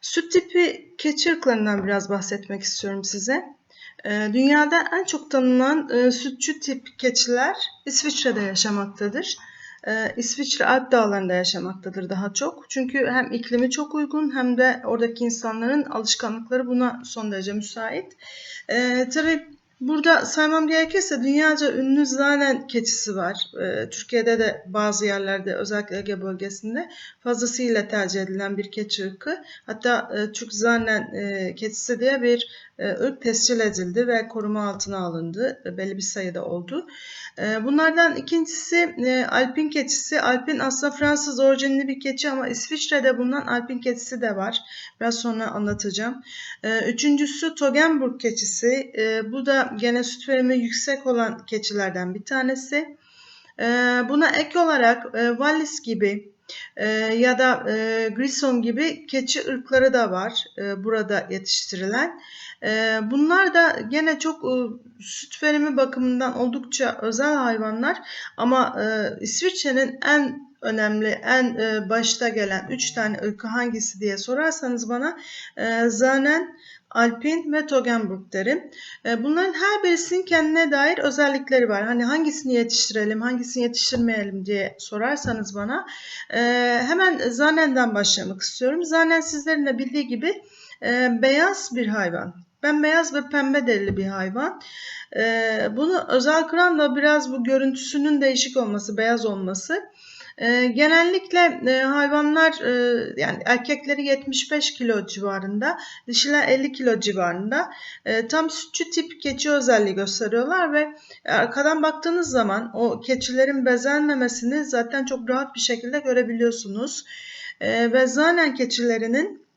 Süt tipi keçi ırklarından biraz bahsetmek istiyorum size. Ee, Dünyada en çok tanınan e, sütçü tip keçiler İsviçre'de yaşamaktadır. Ee, İsviçre Alp dağlarında yaşamaktadır daha çok. Çünkü hem iklimi çok uygun hem de oradaki insanların alışkanlıkları buna son derece müsait. Ee, tabii burada saymam gerekirse dünyaca ünlü Zanen keçisi var. Ee, Türkiye'de de bazı yerlerde özellikle Ege bölgesinde fazlasıyla tercih edilen bir keçi ırkı. Hatta e, Türk Zanen e, keçisi diye bir e, ırk tescil edildi ve koruma altına alındı. E, belli bir sayıda oldu. E, bunlardan ikincisi e, Alpin keçisi. Alpin aslında Fransız orijinli bir keçi ama İsviçre'de bulunan Alpin keçisi de var. Biraz sonra anlatacağım. E, üçüncüsü Togenburg keçisi. E, bu da gene süt verimi yüksek olan keçilerden bir tanesi. E, buna ek olarak e, Wallis gibi e, ya da e, Grison gibi keçi ırkları da var burada yetiştirilen. Bunlar da gene çok süt verimi bakımından oldukça özel hayvanlar ama İsviçre'nin en önemli, en başta gelen 3 tane ırkı hangisi diye sorarsanız bana Zanen, Alpin ve Togenburg derim. E, bunların her birisinin kendine dair özellikleri var. Hani hangisini yetiştirelim, hangisini yetiştirmeyelim diye sorarsanız bana e, hemen Zanen'den başlamak istiyorum. Zanen sizlerin de bildiği gibi e, beyaz bir hayvan. Ben beyaz ve pembe derili bir hayvan. Bunu özel kılan da biraz bu görüntüsünün değişik olması, beyaz olması. E, genellikle e, hayvanlar e, yani erkekleri 75 kilo civarında, dişiler 50 kilo civarında. E, tam sütçü tip keçi özelliği gösteriyorlar ve arkadan baktığınız zaman o keçilerin bezenmemesini zaten çok rahat bir şekilde görebiliyorsunuz. E, ve zanen keçilerinin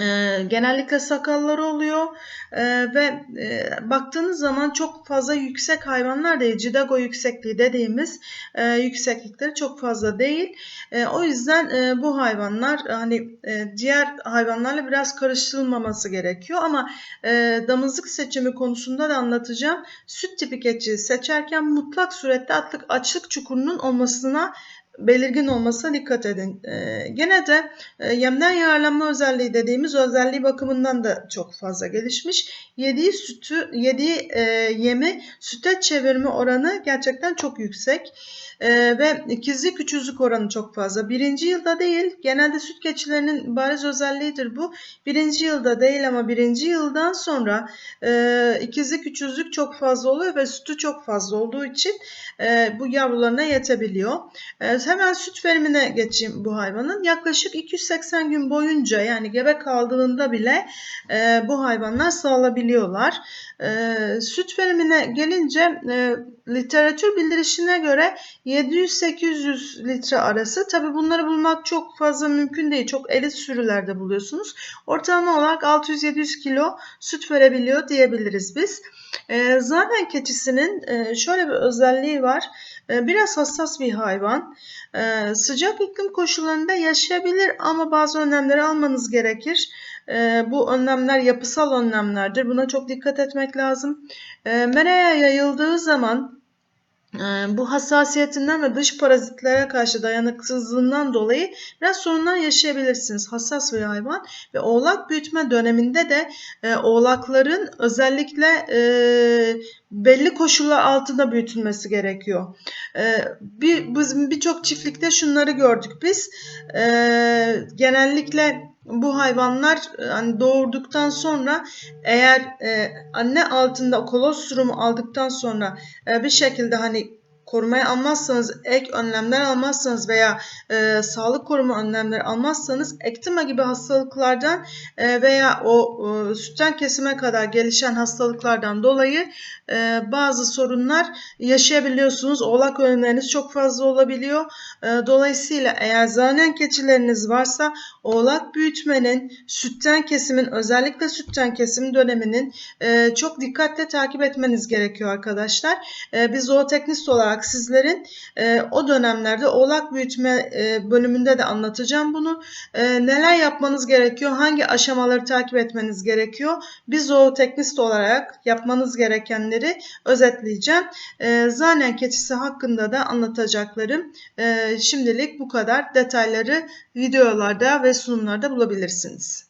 e, genellikle sakalları oluyor e, ve e, baktığınız zaman çok fazla yüksek hayvanlar değil. Cidago yüksekliği dediğimiz e, yükseklikleri çok fazla değil. E, o yüzden e, bu hayvanlar hani e, diğer hayvanlarla biraz karıştırılmaması gerekiyor ama e, damızlık seçimi konusunda da anlatacağım. Süt tipi keçi seçerken mutlak surette atlık açlık çukurunun olmasına belirgin olmasına dikkat edin. E, gene de e, yemden yararlanma özelliği dediğimiz özelliği bakımından da çok fazla gelişmiş. Yediği sütü, yediği e, yemi süte çevirme oranı gerçekten çok yüksek. Ee, ve ikizlik üçüzlük oranı çok fazla. Birinci yılda değil, genelde süt keçilerinin bariz özelliğidir bu. Birinci yılda değil ama birinci yıldan sonra e, ikizlik üçüzlük çok fazla oluyor ve sütü çok fazla olduğu için e, bu yavrularına yetebiliyor. E, hemen süt verimine geçeyim bu hayvanın. Yaklaşık 280 gün boyunca yani gebe kaldığında bile e, bu hayvanlar sağlayabiliyorlar. E, süt verimine gelince e, literatür bildirişine göre 700-800 litre arası. Tabi bunları bulmak çok fazla mümkün değil. Çok elit sürülerde buluyorsunuz. Ortalama olarak 600-700 kilo süt verebiliyor diyebiliriz biz. E, zaten keçisinin e, şöyle bir özelliği var. E, biraz hassas bir hayvan. E, sıcak iklim koşullarında yaşayabilir ama bazı önlemleri almanız gerekir. E, bu önlemler yapısal önlemlerdir. Buna çok dikkat etmek lazım. E, meraya yayıldığı zaman ee, bu hassasiyetinden ve dış parazitlere karşı dayanıksızlığından dolayı biraz sorunlar yaşayabilirsiniz. Hassas bir hayvan ve oğlak büyütme döneminde de e, oğlakların özellikle e, belli koşullar altında büyütülmesi gerekiyor. E, bir birçok çiftlikte şunları gördük biz. E, genellikle bu hayvanlar e, hani doğurduktan sonra eğer e, anne altında kolostrumu aldıktan sonra e, bir şekilde hani korumaya almazsanız, ek önlemler almazsanız veya e, sağlık koruma önlemleri almazsanız ektima gibi hastalıklardan e, veya o e, sütten kesime kadar gelişen hastalıklardan dolayı e, bazı sorunlar yaşayabiliyorsunuz. Oğlak ölümleriniz çok fazla olabiliyor. E, dolayısıyla eğer zanen keçileriniz varsa oğlak büyütmenin, sütten kesimin özellikle sütten kesim döneminin e, çok dikkatle takip etmeniz gerekiyor arkadaşlar. E, biz zooteknist olarak olarak sizlerin e, o dönemlerde oğlak büyütme e, bölümünde de anlatacağım bunu. E, neler yapmanız gerekiyor? Hangi aşamaları takip etmeniz gerekiyor? Biz zooteknist olarak yapmanız gerekenleri özetleyeceğim. E, zanen keçisi hakkında da anlatacaklarım e, şimdilik bu kadar. Detayları videolarda ve sunumlarda bulabilirsiniz.